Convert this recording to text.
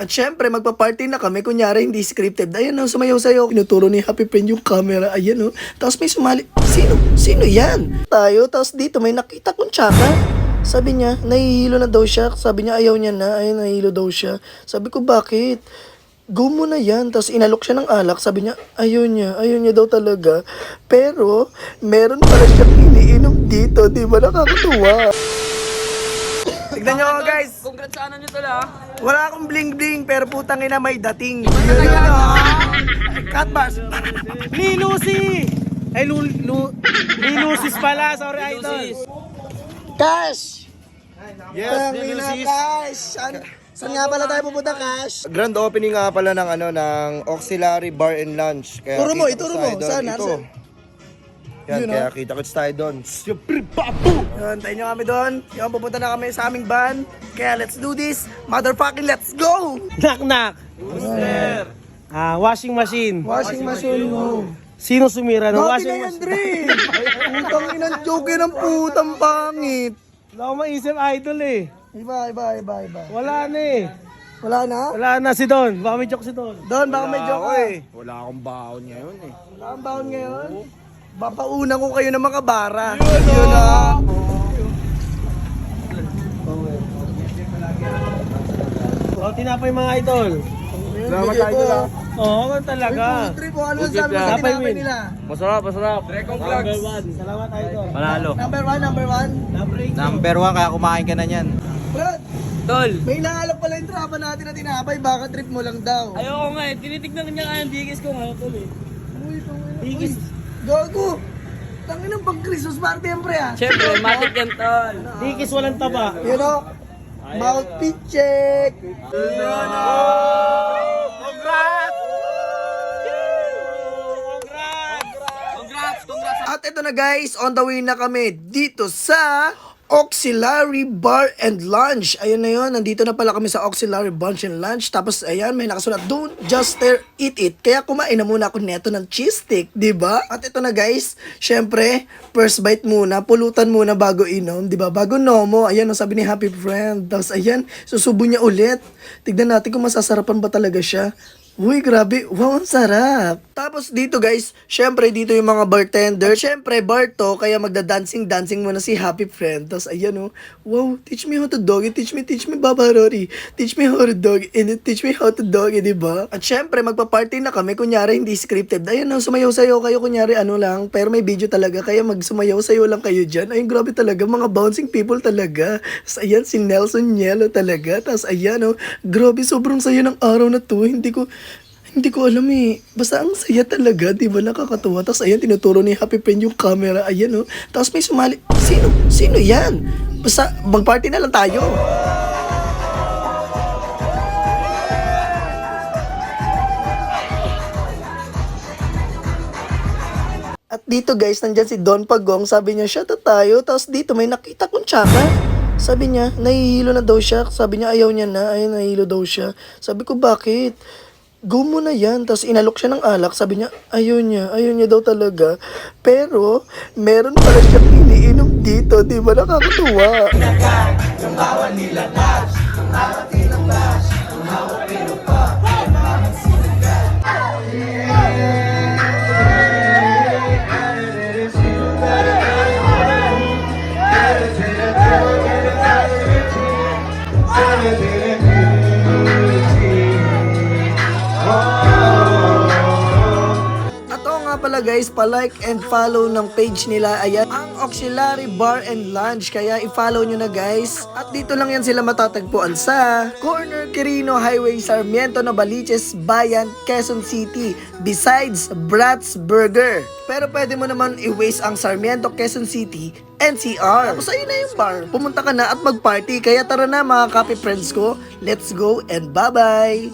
At syempre, magpa-party na kami. Kunyari, hindi scripted. Ayan o, sumayaw sa'yo. Tinuturo ni Happy Friend yung camera. Ayan o. Tapos may sumali. Sino? Sino yan? Tayo. Tapos dito, may nakita kong tsaka. Sabi niya, nahihilo na daw siya. Sabi niya, ayaw niya na. Ayun, nahihilo daw siya. Sabi ko, bakit? Go mo na yan. Tapos inalok siya ng alak. Sabi niya, ayaw niya. Ayaw niya daw talaga. Pero, meron pala siyang iniinom dito. Di ba nakakatuwa? Tignan niyo ako guys. Congrats sa ano nyo tol ha. Wala akong bling bling pero putang ina may dating. Yun na ah. Cut bars. Lilusi! Ay, lu, lu, Lilusis pala. Sorry, idol. Cash. Yes, Tangina, Lilusis. Cash. Saan, nga pala tayo pupunta Cash? Grand opening nga pala ng ano ng Auxiliary Bar and Lunch. Kaya Turo mo, ituro mo. Saan, Ito. Yan, Yun, kaya oh. kita kits tayo doon. Yun, tayo nyo kami doon. Yung pupunta na kami sa aming van. Kaya let's do this. Motherfucking let's go! Knock, knock. Ah, washing machine. Washing machine. Sino sumira ng washing yan, machine? Dre. Putang inang joke ng putang pangit. Wala akong maisip, idol eh. Iba, iba, iba, iba. Wala na eh. Wala na? Wala na si Don. Baka may joke si Don. Doon, baka may joke ka. Wala akong baon ngayon eh. Wala kang baon ngayon? Bapauna ko kayo ng mga bara. Yun na. O, tinapay mga idol. Salamat tayo lang. Oo, oh, talaga. Trip po, ano sabi sa Tapay tinapay win. nila? Masarap, masarap. Number one. Salamat, idol. Panalo. Number one, number one. Number eight. Number one, kaya kumain ka na niyan. Brad, Tol. may naalap pala yung trapa natin na tinapay. Baka trip mo lang daw. Ayoko nga eh. Tinitignan niya nga yung digis ko ngayon tol eh. Uy, tangina. Bigis. Gago. Tangin ang pag Christmas party yan, pre, ah. Siyempre, matik yan tol. Dikis walang taba. You know, mouthpiece check. Congrats, congrats. At ito na guys, on the way na kami dito sa Auxiliary Bar and Lunch. Ayun na yun, nandito na pala kami sa Auxiliary Bar and Lunch. Tapos ayan, may nakasulat, don't just stare, eat it. Kaya kumain na muna ako neto ng cheese stick, ba? At ito na guys, syempre, first bite muna, pulutan muna bago inom, ba? Bago nomo, ayan ang sabi ni Happy Friend. Tapos ayan, susubo niya ulit. Tignan natin kung masasarapan ba talaga siya. Uy, grabe. Wow, ang sarap. Tapos dito guys, syempre dito yung mga bartender. Syempre, bar to, kaya magda-dancing-dancing muna si Happy Friend. Tapos ayan oh, wow, teach me how to doggy, teach me, teach me Baba Rory. Teach me how to doggy, and teach me how to doggy, di ba? At syempre, magpa-party na kami, kunyari hindi scripted. Ayan oh, sumayaw-sayaw kayo, kunyari ano lang, pero may video talaga, kaya magsumayaw-sayaw lang kayo dyan. Ayun, grabe talaga, mga bouncing people talaga. Tapos ayan, si Nelson Yelo talaga. Tapos ayan oh, grabe, sobrang saya ng araw na to. Hindi ko, hindi ko alam eh. Basta ang saya talaga, di ba? Nakakatuwa. Tapos ayan, tinuturo ni Happy Friend yung camera. Ayan oh. Tapos may sumali. Sino? Sino yan? Basta mag-party na lang tayo. At dito guys, nandyan si Don Pagong. Sabi niya, up tayo. Tapos dito may nakita kong tsaka. Sabi niya, nahihilo na daw siya. Sabi niya, ayaw niya na. Ayun, nahihilo daw siya. Sabi ko, bakit? Go mo na yan. Tapos inalok siya ng alak. Sabi niya, ayaw niya. Ayaw niya daw talaga. Pero, meron pala siyang iniinom dito. Di ba nakakatuwa? At guys, pa-like and follow ng page nila. Ayan, ang Auxiliary Bar and Lunch. Kaya i-follow nyo na guys. At dito lang yan sila matatagpuan sa Corner Quirino Highway, Sarmiento, Novaliches, Bayan, Quezon City. Besides Bratz Burger. Pero pwede mo naman i-waste ang Sarmiento, Quezon City, NCR. Tapos ayun na yung bar. Pumunta ka na at mag-party. Kaya tara na mga copy friends ko. Let's go and bye-bye!